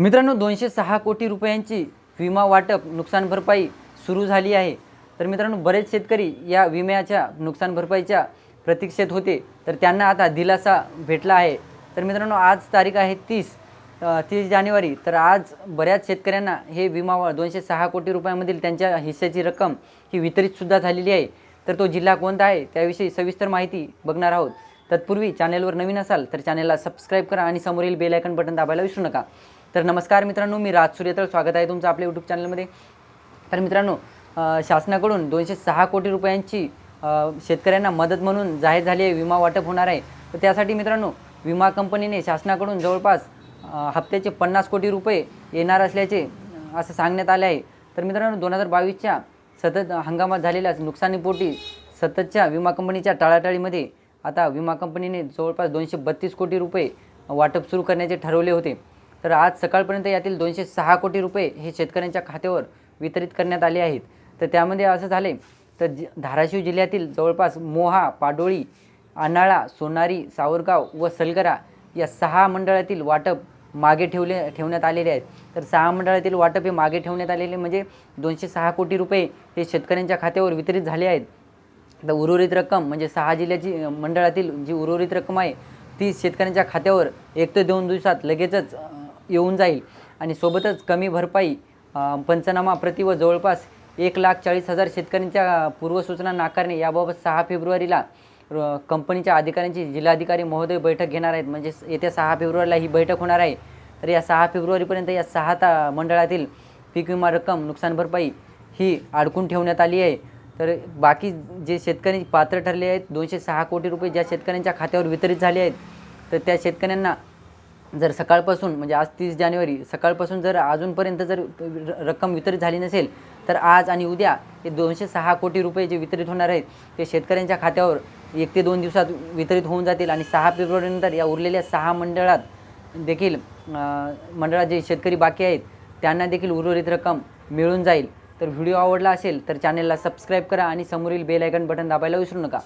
मित्रांनो दोनशे सहा कोटी रुपयांची विमा वाटप नुकसान भरपाई सुरू झाली आहे. तर मित्रांनो बरेच शेतकरी या विम्याच्या नुकसान भरपाईच्या प्रतीक्षेत होते. तर त्यांना आता दिलासा भेटला आहे. तर मित्रांनो आज तारीख आहे तीस तीस जानेवारी. तर आज बऱ्याच शेतकऱ्यांना हे विमा वा- दोनशे सहा कोटी रुपयामधील त्यांच्या हिस्स्याची रक्कम ही वितरितसुद्धा झालेली आहे. तर तो जिल्हा कोणता आहे त्याविषयी सविस्तर माहिती बघणार आहोत. तत्पूर्वी चॅनेलवर नवीन असाल तर चॅनेलला सबस्क्राईब करा आणि समोरील बेल आयकन बटन दाबायला विसरू नका. तर नमस्कार मित्रांनो मी राज सूर्यतळ. स्वागत आहे तुमचं आपल्या यूट्यूब चॅनलमध्ये तर मित्रांनो शासनाकडून दोनशे सहा कोटी रुपयांची शेतकऱ्यांना मदत म्हणून जाहीर झाली आहे विमा वाटप होणार आहे. तर त्यासाठी मित्रांनो विमा कंपनीने शासनाकडून जवळपास हप्त्याचे पन्नास कोटी रुपये येणार असल्याचे असं सांगण्यात आले आहे. तर मित्रांनो दोन हजार बावीसच्या सतत हंगामात झालेल्या नुकसानीपोटी सततच्या विमा कंपनीच्या टाळाटाळीमध्ये आता विमा कंपनीने जवळपास दोनशे बत्तीस कोटी रुपये वाटप सुरू करण्याचे ठरवले होते. तर आज सकाळपर्यंत यातील दोनशे सहा कोटी रुपये हे शेतकऱ्यांच्या खात्यावर वितरित करण्यात आले आहेत. तर त्यामध्ये असं झाले तर जि धाराशिव जिल्ह्यातील जवळपास मोहा पाडोळी आनाळा सोनारी सावरगाव व सलगरा या सहा मंडळातील वाटप मागे ठेवले ठेवण्यात आलेले आहेत. तर सहा मंडळातील वाटप हे मागे ठेवण्यात आलेले म्हणजे दोनशे सहा कोटी रुपये हे शेतकऱ्यांच्या खात्यावर वितरित झाले आहेत. तर उर्वरित रक्कम म्हणजे सहा जिल्ह्याची मंडळातील जी उर्वरित रक्कम आहे ती शेतकऱ्यांच्या खात्यावर एक ते दोन दिवसात लगेचच येऊन जाईल. आणि सोबतच कमी भरपाई पंचनामा प्रति व जवळपास एक लाख चाळीस हजार शेतकऱ्यांच्या पूर्वसूचना नाकारणे याबाबत सहा फेब्रुवारीला कंपनीच्या अधिकाऱ्यांची जिल्हाधिकारी महोदय बैठक घेणार आहेत. म्हणजे येत्या सहा फेब्रुवारीला ही बैठक होणार आहे. तर या सहा फेब्रुवारीपर्यंत या सहा ता मंडळातील पीक विमा रक्कम नुकसान भरपाई ही अडकून ठेवण्यात आली आहे. तर बाकी जे शेतकरी पात्र ठरले आहेत दोनशे सहा कोटी रुपये ज्या शेतकऱ्यांच्या खात्यावर वितरित झाले आहेत तर त्या शेतकऱ्यांना जर सकाळपासून म्हणजे आज तीस जानेवारी सकाळपासून जर अजूनपर्यंत जर र- रक्कम वितरित झाली नसेल तर आज आणि उद्या हे दोनशे सहा कोटी रुपये जे वितरित होणार आहेत ते शेतकऱ्यांच्या खात्यावर एक ते दोन दिवसात वितरित होऊन जातील आणि सहा फेब्रुवारीनंतर या उरलेल्या सहा मंडळात देखील मंडळात जे शेतकरी बाकी आहेत त्यांना देखील उर्वरित रक्कम मिळून जाईल. तर व्हिडिओ आवडला असेल तर चॅनेलला सबस्क्राईब करा आणि समोरील बेल आयकन बटन दाबायला विसरू नका.